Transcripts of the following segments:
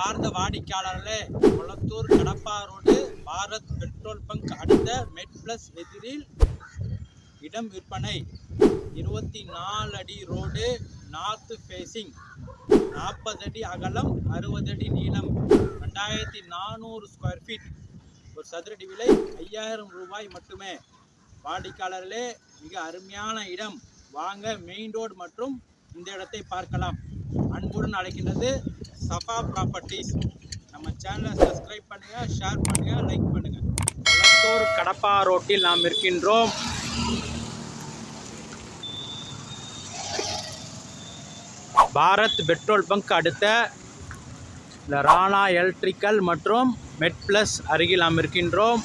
அன்பார்ந்த வாடிக்கையாளர்களே Kolathur Kadapa road Bharat petrol bunk அடுத்த மெட் பிளஸ் எதிரில் இடம் விற்பனை. இருபத்தி நாலு அடி ரோடு நார்த்து ஃபேஸிங் நாற்பது அடி அகலம் அறுபது அடி நீளம். ரெண்டாயிரத்தி நானூறு ஸ்கொயர் ஃபீட். ஒரு சதுரடி விலை ஐயாயிரம் ரூபாய் மட்டுமே. வாடிக்கையாளர்களே மிக அருமையான இடம். வாங்க மெயின் ரோடு மற்றும் இந்த இடத்தை பார்க்கலாம். அன்புடன் அழைக்கின்றது சஃபா ப்ராப்பர்ட்டிஸ் நம்ம சேனலை சப்ஸ்கிரைப் பண்ணுங்க ஷேர் பண்ணுங்க லைக் பண்ணுங்க. வளத்தூர் கடப்பா ரோட்டில் நாம் இருக்கின்றோம். பாரத் பெட்ரோல் பங்க் அடுத்த இந்த ராணா எலக்ட்ரிக்கல் மற்றும் மெட் ப்ளஸ் அருகில் நாம் இருக்கின்றோம்.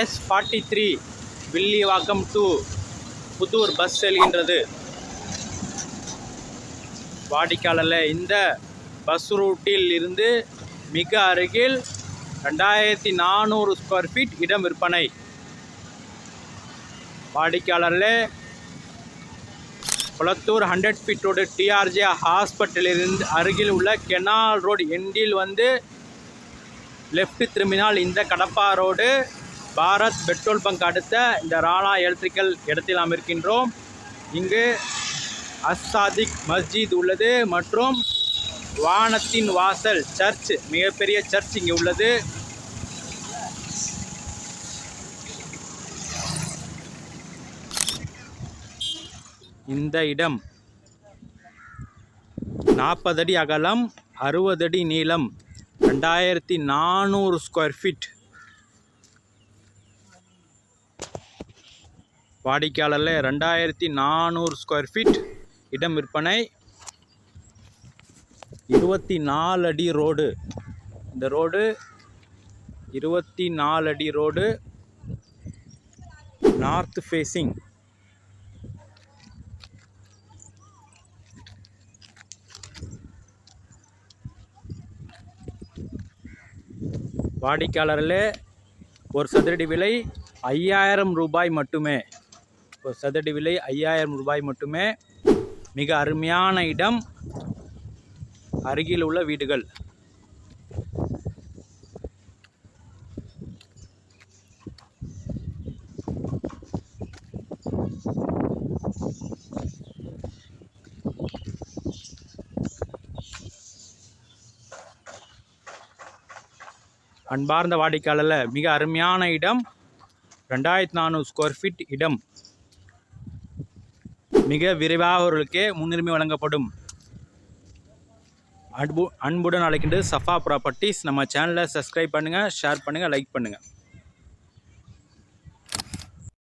S forty three Villivakkam to Pudur bus செல்கின்றது. வாடிக்கையாளர்ல இந்த பஸ் ரூட்டில் இருந்து மிக அருகில் ரெண்டாயிரத்தி நானூறு ஸ்கொயர் ஃபீட் இடம் விற்பனை. வாடிக்கையாளரில் Kolathur hundred feet road TRJ ஹாஸ்பிட்டலிருந்து அருகில் உள்ள கெனால் ரோடு எண்டில் வந்து லெஃப்ட் திரும்பினால் இந்த Kadapa road Bharat petrol bunk அடுத்த இந்த ராணா எலக்ட்ரிக்கல் இடத்தில் நாம் இருக்கின்றோம் இங்கு அஸ்ஸாதிக் மஸ்ஜித் உள்ளது மற்றும் வானத்தின் வாசல் சர்ச் மிகப்பெரிய சர்ச் இங்கே உள்ளது. இந்த இடம் நாற்பது அடி அகலம் அறுபது அடி நீளம் ரெண்டாயிரத்தி நானூறு ஸ்கொயர் ஃபீட் வாடிக்கையாளரில் ரெண்டாயிரத்தி நானூறு ஸ்கொயர் ஃபீட் இடம் விற்பனை. இருபத்தி நாலு அடி ரோடு. இந்த ரோடு இருபத்தி நாலு அடி ரோடு. நார்த் ஃபேஸிங் வாடிக்கையாளர்களே ஒரு சதுரடி விலை ஐயாயிரம் ரூபாய் மட்டுமே. ஒரு சதுரடி விலை ஐயாயிரம் ரூபாய் மட்டுமே. மிக அருமையான இடம். அருகில் உள்ள வீடுகள். அன்பார்ந்த வாடிக்கையாளரில் மிக அருமையான இடம். ரெண்டாயிரத்தி நானூறு ஸ்கொயர் ஃபீட் இடம். மிக விரைவாகவர்களுக்கே முன்னுரிமை வழங்கப்படும். அன்பு அன்புடன் அழைக்கின்றது சஃபா ப்ராப்பர்ட்டிஸ். நம்ம சேனலை சப்ஸ்கிரைப் பண்ணுங்கள் ஷேர் பண்ணுங்கள் லைக் பண்ணுங்கள்